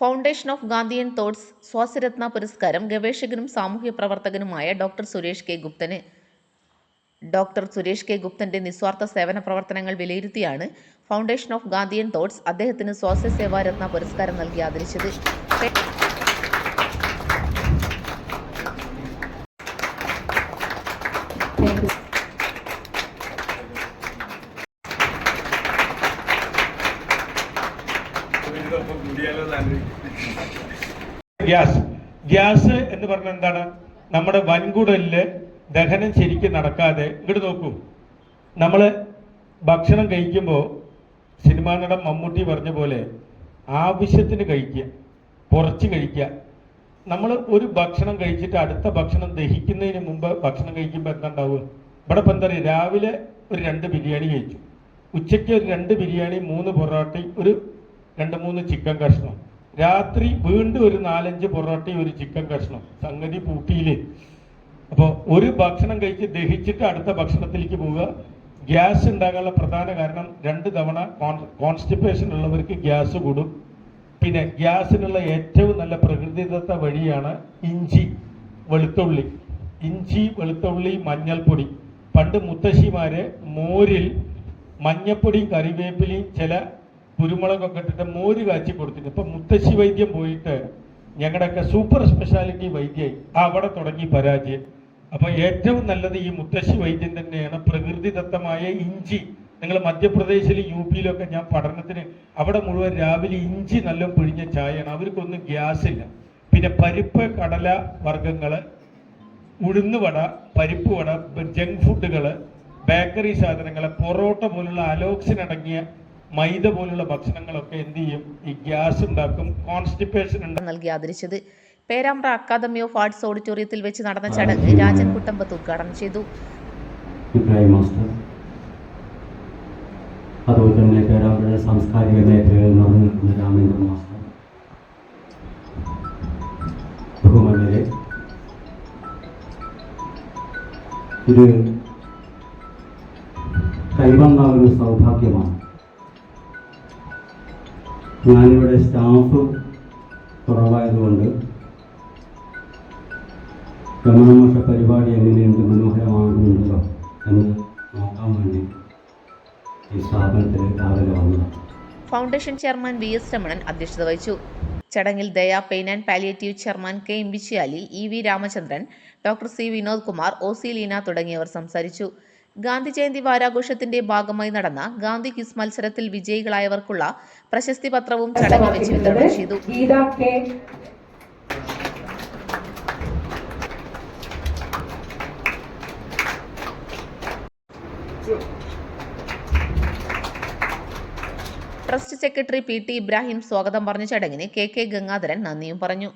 Foundation of Gandhian thoughts Swasaratna പുരസ്കാരം ഗവേഷകനും സാമൂഹ്യ പ്രവർത്തകനുമായ ഡോക്ടർ സുരേഷ് കെ ഗുപ്തന്. ഡോക്ടർ സുരേഷ് കെ ഗുപ്തന്റെ നിസ്വാർത്ഥ സേവന പ്രവർത്തനങ്ങൾ വിലയിരുത്തിയാണ് ഫൗണ്ടേഷൻ ഓഫ് ഗാന്ധിയൻ തോട്ട്സ് അദ്ദേഹത്തിന് സ്വാസ്ഥ്യ സേവാരത്ന പുരസ്കാരം നൽകി ആദരിച്ചത്. ഗ്യാസ്. ഗ്യാസ് എന്ന് പറഞ്ഞാൽ എന്താണ്? നമ്മുടെ വൻകുടലിൽ ദഹനം ശരിക്കും നടക്കാതെ ഇങ്ങോട്ട് നോക്കൂ. നമ്മൾ ഭക്ഷണം കഴിക്കുമ്പോൾ സിനിമാ നടൻ മമ്മൂട്ടി പറഞ്ഞ പോലെ ആവശ്യത്തിന് കഴിക്കുക കുറച്ച് കഴിക്കുക. നമ്മൾ ഒരു ഭക്ഷണം കഴിച്ചിട്ട് അടുത്ത ഭക്ഷണം ദഹിക്കുന്നതിന് മുമ്പ് ഭക്ഷണം കഴിക്കുമ്പോൾ എന്താ ഉണ്ടാവുക? ഇവിടെ ഇപ്പം എന്താ പറയുക? രാവിലെ ഒരു രണ്ട് ബിരിയാണി കഴിച്ചു. ഉച്ചയ്ക്ക് ഒരു രണ്ട് ബിരിയാണി മൂന്ന് പൊറോട്ടയും ഒരു രണ്ട് മൂന്ന് ചിക്കൻ കഷ്ണം. രാത്രി വീണ്ടും ഒരു നാലഞ്ച് പൊറോട്ടയും ഒരു ചിക്കൻ കഷ്ണം. സംഗതി പൂട്ടിയിൽ അപ്പോൾ ഒരു ഭക്ഷണം കഴിച്ച് ദഹിച്ചിട്ട് അടുത്ത ഭക്ഷണത്തിലേക്ക് പോവുക. ഗ്യാസ് ഉണ്ടാകാനുള്ള പ്രധാന കാരണം രണ്ട് തവണ കോൺസ്റ്റിപ്പേഷൻ ഉള്ളവർക്ക് ഗ്യാസ് കൂടും. പിന്നെ ഗ്യാസിനുള്ള ഏറ്റവും നല്ല പ്രകൃതിദത്ത വഴിയാണ് ഇഞ്ചി വെളുത്തുള്ളി. ഇഞ്ചി വെളുത്തുള്ളി മഞ്ഞൾപ്പൊടി. പണ്ട് മുത്തശ്ശിമാര് മോരിൽ മഞ്ഞപ്പൊടിയും കറിവേപ്പിലയും ചില കുരുമുളകൊക്കെ ഇട്ടിട്ട് മോര് കാച്ചി കൊടുത്തിട്ട്. ഇപ്പൊ മുത്തശ്ശി വൈദ്യം പോയിട്ട് ഞങ്ങളുടെയൊക്കെ സൂപ്പർ സ്പെഷ്യാലിറ്റി വൈദ്യമായി അവിടെ തുടങ്ങി പരാജയം. അപ്പൊ ഏറ്റവും നല്ലത് ഈ മുത്തശ്ശി വൈദ്യം തന്നെയാണ് പ്രകൃതിദത്തമായ ഇഞ്ചി. നിങ്ങൾ മധ്യപ്രദേശിലും യു പിയിലൊക്കെ ഞാൻ പഠനത്തിന് അവിടെ മുഴുവൻ രാവിലെ ഇഞ്ചി നല്ല പിഴിഞ്ഞ ചായയാണ്. അവർക്കൊന്നും ഗ്യാസ് ഇല്ല പിന്നെ പരിപ്പ് കടല വർഗങ്ങൾ ഉഴുന്ന് വട പരിപ്പ് വട ജങ്ക് ഫുഡുകൾ ബേക്കറി സാധനങ്ങൾ പൊറോട്ട പോലുള്ള അലോക്സിൻ അടങ്ങിയ മൈദ പോലുള്ള ഭക്ഷണങ്ങളൊക്കെ എന്ത് ചെയ്യും? ഈ ഗ്യാസ് ഉണ്ടാക്കും കോൺസ്റ്റിപ്പേഷൻ ഉണ്ടാക്കും. നൽകി ആദരിച്ചത് പേരാമ്പ്ര അക്കാദമി ഓഫ് ആർട്സ് ഓഡിറ്റോറിയത്തിൽ വെച്ച് നടന്ന ചടങ്ങ് രാജൻ കുട്ടമ്പത്ത് ഉദ്ഘാടനം ചെയ്തു. മാസ്റ്റർ അതുപോലെ തന്നെ പേരാമ്പ്ര സാംസ്കാരിക മേഖലയിൽ നടന്നു നിൽക്കുന്ന രാമേന്ദ്രൻ മാസ്റ്റർ ബഹുമാനരെ ഇത് കൈവന്ന ഒരു സൗഭാഗ്യമാണ്. ഞാനിവിടെ സ്റ്റാഫ് കുറവായതുകൊണ്ട് രമണമോഷ പരിപാടി എങ്ങനെയുണ്ട്? മനോഹരമാകുന്നുണ്ടോ? എന്ന് നോക്കാൻ വേണ്ടി ഈ സ്ഥാപനത്തിൽ രാവിലെ വന്നതാണ് foundation chairman V S Ramanan അധ്യക്ഷത വഹിച്ചു. ചടങ്ങിൽ Daya pain and palliative chairman K M ബിച്ചിയാലി E V Ramachandran doctor C Vinod Kumar O C Leena തുടങ്ങിയവർ സംസാരിച്ചു. ഗാന്ധി ജയന്തി വാരാഘോഷത്തിന്റെ ഭാഗമായി നടന്ന ഗാന്ധി ക്വിസ് മത്സരത്തിൽ വിജയികളായവർക്കുള്ള പ്രശസ്തി പത്രവും ചടങ്ങിൽ വെച്ച് വിതരണം ചെയ്തു. Trust secretary P T Ibrahim സ്വാഗതം പറഞ്ഞ ചടങ്ങിന് കെ കെ ഗംഗാധരൻ നന്ദിയും പറഞ്ഞു.